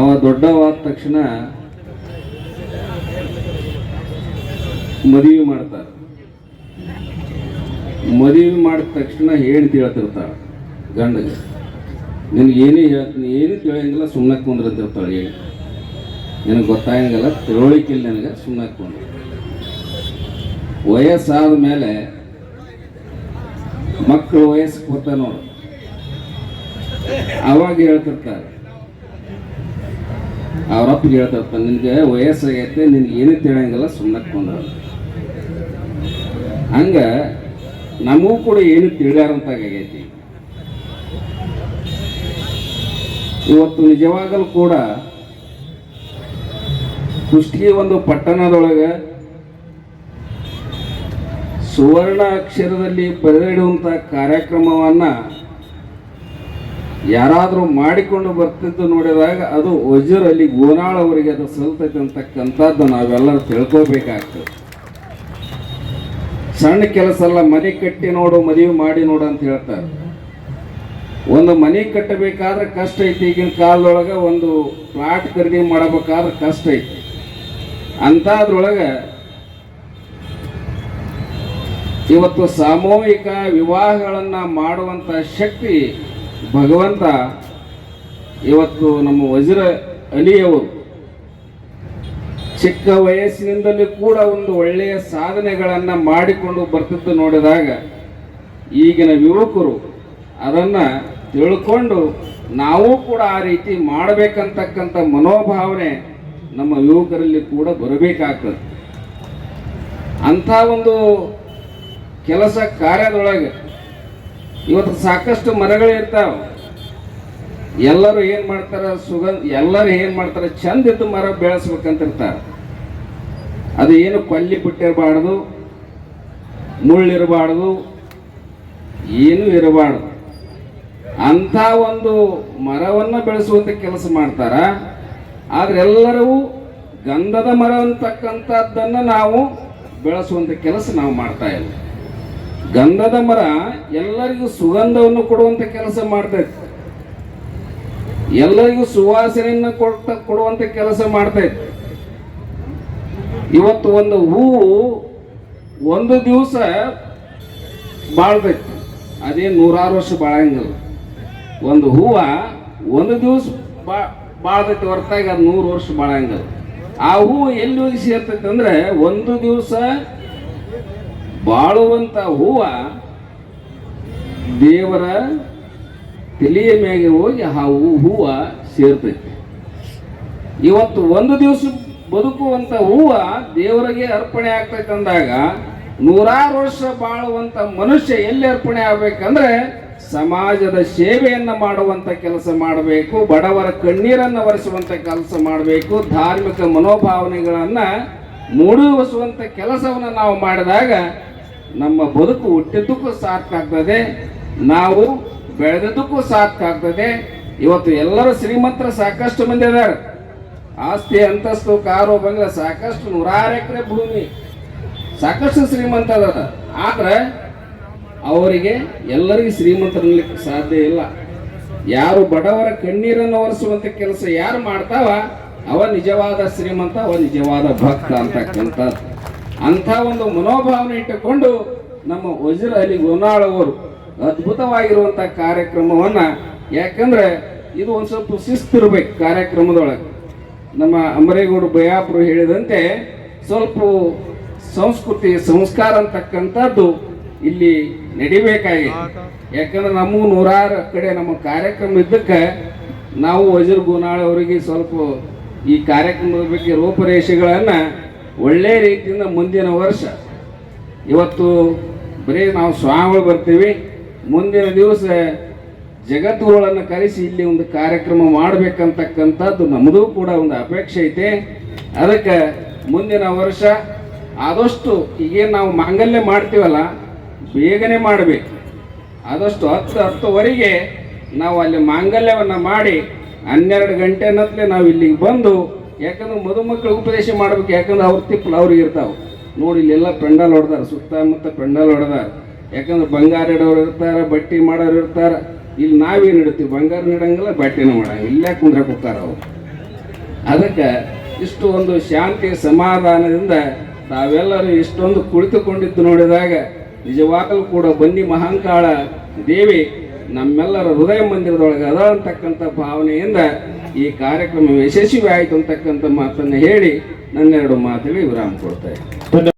ಆದ ತಕ್ಷಣ ಮದುವೆ ಮಾಡ್ತಾರೆ. ಮದುವೆ ಮಾಡಿದ ತಕ್ಷಣ ಹೇಳಿ ಹೇಳ್ತಿರ್ತಾಳೆ ಗಂಡಗೆ. ನಿನಗೆ ಏನೇ ಹೇಳ್ತೀನಿ, ಏನು ತಿಳಿಯಂಗಿಲ್ಲ ಸುಮ್ಮನೆ ಕುಂದ್ರಂತಿರ್ತಾಳೆ ಹೇಳಿ. ನಿನಗೆ ಗೊತ್ತಾಗಂಗಿಲ್ಲ ತಿಳುವಳಿಕೆ ಇಲ್ಲ ನನಗೆ ಸುಮ್ಮನೆ ಕುಂದ್ರ. ವಯಸ್ಸಾದ ಮೇಲೆ ಮಕ್ಕಳು ವಯಸ್ಸು ಕೊತ್ತ ನೋಡು. ಅವಾಗ ಹೇಳ್ತಿರ್ತಾರೆ ಅವ್ರಪ್ಪಗೆ ಹೇಳ್ತಾರಪ್ಪ, ನಿನಗೆ ವಯಸ್ಸಾಗೈತೆ, ನಿನಗೆ ಏನೂ ತಿಳಿಯಂಗಿಲ್ಲ ಸುಮ್ಮನೆ ಕುಂದ್ರ. ಹಂಗ ನಮಗೂ ಕೂಡ ಏನು ತಿಳಿಯಾರಂತಾಗೈತಿ. ಇವತ್ತು ನಿಜವಾಗಲೂ ಕೂಡ ಕುಷ್ಟಗಿ ಒಂದು ಪಟ್ಟಣದೊಳಗೆ ಸುವರ್ಣ ಅಕ್ಷರದಲ್ಲಿ ಬರೆದಿಡುವಂಥ ಕಾರ್ಯಕ್ರಮವನ್ನ ಯಾರಾದರೂ ಮಾಡಿಕೊಂಡು ಬರ್ತಿದ್ದು ನೋಡಿದಾಗ ಅದು ವಜೀರ್ ಅಲ್ಲಿ ಗೋನಾಳ್ ಅವರಿಗೆ ಅದು ಸಲ್ತೈತೆ ಅಂತಕ್ಕಂಥದ್ದು ನಾವೆಲ್ಲರೂ ತಿಳ್ಕೋಬೇಕಾಗ್ತದೆ. ಸಣ್ಣ ಕೆಲಸ ಅಲ್ಲ, ಮನೆ ಕಟ್ಟಿ ನೋಡು, ಮದುವೆ ಮಾಡಿ ನೋಡು ಅಂತ ಹೇಳ್ತಾರೆ. ಒಂದು ಮನೆ ಕಟ್ಟಬೇಕಾದ್ರೆ ಕಷ್ಟ ಐತಿ, ಈಗಿನ ಕಾಲದೊಳಗೆ ಒಂದು ಪ್ಲಾಟ್ ಖರೀದಿ ಮಾಡಬೇಕಾದ್ರೆ ಕಷ್ಟ ಐತಿ. ಅಂಥದ್ರೊಳಗೆ ಇವತ್ತು ಸಾಮೂಹಿಕ ವಿವಾಹಗಳನ್ನು ಮಾಡುವಂಥ ಶಕ್ತಿ ಭಗವಂತ ಇವತ್ತು ನಮ್ಮ ವಜ್ರ ಅಲಿಯವರು ಚಿಕ್ಕ ವಯಸ್ಸಿನಿಂದಲೂ ಕೂಡ ಒಂದು ಒಳ್ಳೆಯ ಸಾಧನೆಗಳನ್ನು ಮಾಡಿಕೊಂಡು ಬರ್ತಿದ್ದು ನೋಡಿದಾಗ ಈಗಿನ ಯುವಕರು ಅದನ್ನು ತಿಳ್ಕೊಂಡು ನಾವು ಕೂಡ ಆ ರೀತಿ ಮಾಡಬೇಕಂತಕ್ಕಂಥ ಮನೋಭಾವನೆ ನಮ್ಮ ಯುವಕರಲ್ಲಿ ಕೂಡ ಬರಬೇಕಾಗ್ತದೆ. ಅಂಥ ಒಂದು ಕೆಲಸ ಕಾರ್ಯದೊಳಗೆ ಇವತ್ತು ಸಾಕಷ್ಟು ಮರಗಳು ಇರ್ತಾವ. ಎಲ್ಲರೂ ಏನು ಮಾಡ್ತಾರೆ? ಸುಗಂಧ ಎಲ್ಲರೂ ಏನು ಮಾಡ್ತಾರೆ? ಚಂದ ಇದ್ದು ಮರ ಬೆಳೆಸ್ಬೇಕಂತಿರ್ತಾರೆ. ಅದು ಏನು ಕೊಲ್ಲಿ ಬಿಟ್ಟಿರಬಾರ್ದು, ಮುಳ್ಳಿರಬಾರ್ದು, ಏನೂ ಇರಬಾರ್ದು. ಅಂಥ ಒಂದು ಮರವನ್ನು ಬೆಳೆಸುವಂಥ ಕೆಲಸ ಮಾಡ್ತಾರ. ಆದರೆ ಎಲ್ಲರೂ ಗಂಧದ ಮರ ಅಂತಕ್ಕಂಥದ್ದನ್ನು ನಾವು ಬೆಳೆಸುವಂಥ ಕೆಲಸ ನಾವು ಮಾಡ್ತಾ ಇಲ್ಲ. ಗಂಧದ ಮರ ಎಲ್ಲರಿಗೂ ಸುಗಂಧವನ್ನು ಕೊಡುವಂಥ ಕೆಲಸ ಮಾಡ್ತೈತೆ. ಎಲ್ಲರಿಗೂ ಸುವಾಸನೆಯನ್ನು ಕೊಡ್ತ ಕೊಡುವಂಥ ಕೆಲಸ ಮಾಡ್ತೈತೆ. ಇವತ್ತು ಒಂದು ಹೂವು ಒಂದು ದಿವಸ ಬಾಳ್ಬೇಕು ಅದೇ ನೂರಾರು ವರ್ಷ ಬಾಳಂಗಿಲ್ಲ. ಒಂದು ಹೂವ ಒಂದು ದಿವಸ ಬಾ, ಬಾಳ್ತೈತಿ ಹೊರತಾಗಿ ಅದು ನೂರು ವರ್ಷ ಬಾಳಂಗಿಲ್ಲ. ಆ ಹೂವು ಎಲ್ಲಿ ಹೋಗಿ ಸೇರ್ತೈತೆ ಅಂದ್ರೆ ಒಂದು ದಿವಸ ಬಾಳುವಂತ ಹೂವು ದೇವರ ತಲೆಯ ಮ್ಯಾಗೆ ಹೋಗಿ ಆ ಹೂವ ಸೇರ್ತೈತಿ. ಇವತ್ತು ಒಂದು ದಿವಸ ಬದುಕುವಂತ ಹೂವು ದೇವರಿಗೆ ಅರ್ಪಣೆ ಆಗ್ತೈತೆ ಅಂದಾಗ ನೂರಾರು ವರ್ಷ ಬಾಳುವಂತ ಮನುಷ್ಯ ಎಲ್ಲಿ ಅರ್ಪಣೆ ಆಗ್ಬೇಕಂದ್ರೆ ಸಮಾಜದ ಸೇವೆಯನ್ನು ಮಾಡುವಂತ ಕೆಲಸ ಮಾಡಬೇಕು, ಬಡವರ ಕಣ್ಣೀರನ್ನು ಒರೆಸುವಂಥ ಕೆಲಸ ಮಾಡಬೇಕು, ಧಾರ್ಮಿಕ ಮನೋಭಾವನೆಗಳನ್ನ ಮೂಡಿಸುವಂತ ಕೆಲಸವನ್ನು ನಾವು ಮಾಡಿದಾಗ ನಮ್ಮ ಬದುಕು ಹುಟ್ಟಿದ್ದಕ್ಕೂ ಸಾಕಾಗ್ತದೆ ನಾವು ಬೆಳೆದದ್ದಕ್ಕೂ ಆಗ್ತದೆ. ಇವತ್ತು ಎಲ್ಲರೂ ಶ್ರೀಮಂತರ ಸಾಕಷ್ಟು ಮಂದಿ ಅದಾರ ಆಸ್ತಿ, ಅಂತಸ್ತು, ಕಾರು, ಬಂಗ್ಲ ಸಾಕಷ್ಟು ನೂರಾರು ಎಕರೆ ಭೂಮಿ. ಸಾಕಷ್ಟು ಶ್ರೀಮಂತ ಅದ ಆದ್ರೆ ಅವರಿಗೆ ಎಲ್ಲರಿಗೂ ಶ್ರೀಮಂತರಲಿಕ್ಕೆ ಸಾಧ್ಯ ಇಲ್ಲ. ಯಾರು ಬಡವರ ಕಣ್ಣೀರನ್ನು ಒರೆಸುವಂಥ ಕೆಲಸ ಯಾರು ಮಾಡ್ತಾವ, ಅವ ನಿಜವಾದ ಶ್ರೀಮಂತ, ಅವ ನಿಜವಾದ ಭಕ್ತ ಅಂತಕ್ಕಂಥದ್ದು ಅಂಥ ಒಂದು ಮನೋಭಾವನೆ ಇಟ್ಟುಕೊಂಡು ನಮ್ಮ ವಜ್ರ ಅಲಿ ಗೋನಾಳ್ ಅವರು ಅದ್ಭುತವಾಗಿರುವಂಥ ಕಾರ್ಯಕ್ರಮವನ್ನ, ಯಾಕಂದ್ರೆ ಇದು ಒಂದು ಸ್ವಲ್ಪ ಶಿಸ್ತಿರ್ಬೇಕು ಕಾರ್ಯಕ್ರಮದೊಳಗೆ. ನಮ್ಮ ಅಮರೇಗೌಡ ಬಯಾಪುರು ಹೇಳಿದಂತೆ ಸ್ವಲ್ಪ ಸಂಸ್ಕೃತಿ, ಸಂಸ್ಕಾರ ಅಂತಕ್ಕಂಥದ್ದು ಇಲ್ಲಿ ನಡಿಬೇಕಾಗಿದೆ. ಯಾಕಂದ್ರೆ ನಮ್ಮ ನೂರಾರು ಕಡೆ ನಮ್ಮ ಕಾರ್ಯಕ್ರಮ ಇದ್ದಕ್ಕೆ ನಾವು ವಜ್ರ ಗೋನಾಳ್ ಅವರಿಗೆ ಸ್ವಲ್ಪ ಈ ಕಾರ್ಯಕ್ರಮದ ಬಗ್ಗೆ ರೂಪರೇಷೆಗಳನ್ನು ಒಳ್ಳೆಯ ರೀತಿಯಿಂದ ಮುಂದಿನ ವರ್ಷ. ಇವತ್ತು ಬರೀ ನಾವು ಸ್ವಾಮಿಗಳು ಬರ್ತೀವಿ. ಮುಂದಿನ ದಿವಸ ಜಗತ್ತುಗಳನ್ನು ಕರೆಸಿ ಇಲ್ಲಿ ಒಂದು ಕಾರ್ಯಕ್ರಮ ಮಾಡಬೇಕಂತಕ್ಕಂಥದ್ದು ನಮ್ಮದು ಕೂಡ ಒಂದು ಅಪೇಕ್ಷೆ ಐತೆ. ಅದಕ್ಕೆ ಮುಂದಿನ ವರ್ಷ ಆದಷ್ಟು ಈಗೇನು ನಾವು ಮಾಂಗಲ್ಯ ಮಾಡ್ತೀವಲ್ಲ, ಬೇಗನೆ ಮಾಡಬೇಕು. ಆದಷ್ಟು ಹತ್ತು ಹತ್ತುವರೆಗೆ ನಾವು ಅಲ್ಲಿ ಮಾಂಗಲ್ಯವನ್ನು ಮಾಡಿ ಹನ್ನೆರಡು ಗಂಟೆ ನಾವು ಇಲ್ಲಿಗೆ ಬಂದು ಯಾಕಂದ್ರೆ ಮದುಮಕ್ಕಳಿಗೆ ಉಪದೇಶ ಮಾಡ್ಬೇಕು, ಯಾಕಂದ್ರೆ ಅವ್ರ ತಿಪ್ಪಲು ಅವ್ರಿಗೆ ಇರ್ತಾವೆ. ನೋಡಿ, ಇಲ್ಲೆಲ್ಲ ಪೆಂಡಲ್ ಹೊಡೆದಾರ, ಸುತ್ತಮುತ್ತ ಪೆಂಡಲ್ ಹೊಡೆದಾರ. ಯಾಕಂದ್ರೆ ಬಂಗಾರ ಇಡೋರು ಇರ್ತಾರೆ, ಬಟ್ಟೆ ಮಾಡೋರು ಇರ್ತಾರೆ. ಇಲ್ಲಿ ನಾವೇನು ಇಡ್ತೀವಿ? ಬಂಗಾರ ನೀಡಂಗಿಲ್ಲ ಬಟ್ಟೆನೂ ಮಾಡಂಗಿಲ್ಲ. ಇಲ್ಲೇ ಕುಂದ್ರಕ್ಕೆ ಹೋಗ್ತಾರ ಅವ್ರು. ಅದಕ್ಕೆ ಇಷ್ಟು ಒಂದು ಶಾಂತಿ, ಸಮಾಧಾನದಿಂದ ತಾವೆಲ್ಲರೂ ಇಷ್ಟೊಂದು ಕುಳಿತುಕೊಂಡಿದ್ದು ನೋಡಿದಾಗ ನಿಜವಾಗಲೂ ಕೂಡ ಬನ್ನಿ ಮಹಾಂಕಾಳ ದೇವಿ ನಮ್ಮೆಲ್ಲರ ಹೃದಯ ಮಂದಿರದೊಳಗೆ ಅದ ಅಂತಕ್ಕಂಥ ಭಾವನೆಯಿಂದ ಈ ಕಾರ್ಯಕ್ರಮ ಯಶಸ್ವಿ ಆಯಿತು ಅಂತಕ್ಕಂಥ ಮಾತನ್ನು ಹೇಳಿ ನನ್ನೆರಡು ಮಾತುಗಳಿಗೆ ವಿರಾಮ ಕೊಡ್ತಾ ಇದ್ದೀನಿ.